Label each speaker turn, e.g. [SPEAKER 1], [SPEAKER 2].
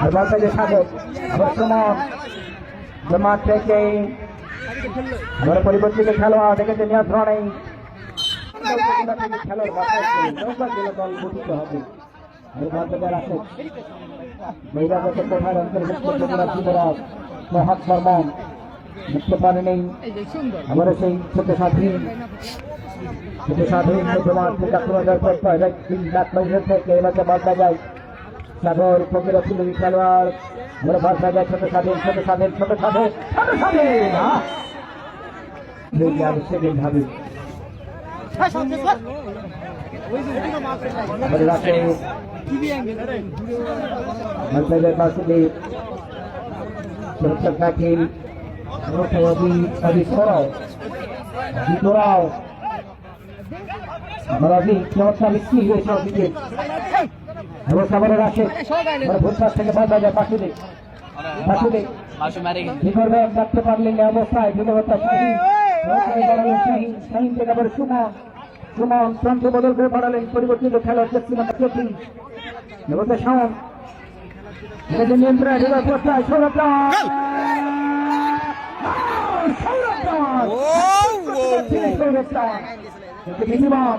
[SPEAKER 1] আর বলতে যে সাধক আবার সুমন জমা থেকে আবার পরিবর্তিত খেলোয়াড় দেখেছে নিয়ন্ত্রণ নেই। দল গঠিত হবে বৈরাগত কোঠার অন্তর্ভুক্ত মহাত বর্মন বুঝতে পারেনি আমরা সেই ছোট সাথী থেকে বার্তা যায়। সাগর ফকির ফুলি খেলোয়াড় বার্তা যায় ছোট স্বাধীন ছোট স্বাধীন ছোট স্বাধীন ছোট স্বাধীন সেকেন্ড হয়েছে এবং আসে আমরা ভোটপাস থেকে বাধা যায় পাশুদে পাশুদে কি করবে ডাকতে পারলেন না অবস্থায়? বিধবতা শাহীন থেকে আবার সুমন সুমন প্রান্ত বদল করে পাঠালেন পরিবর্তিত খেলা হচ্ছে সীমান্ত চৌধুরী দেবতা শাওন এটা নিয়ন্ত্রণ সৌরভ সৌরভ মিনিমাম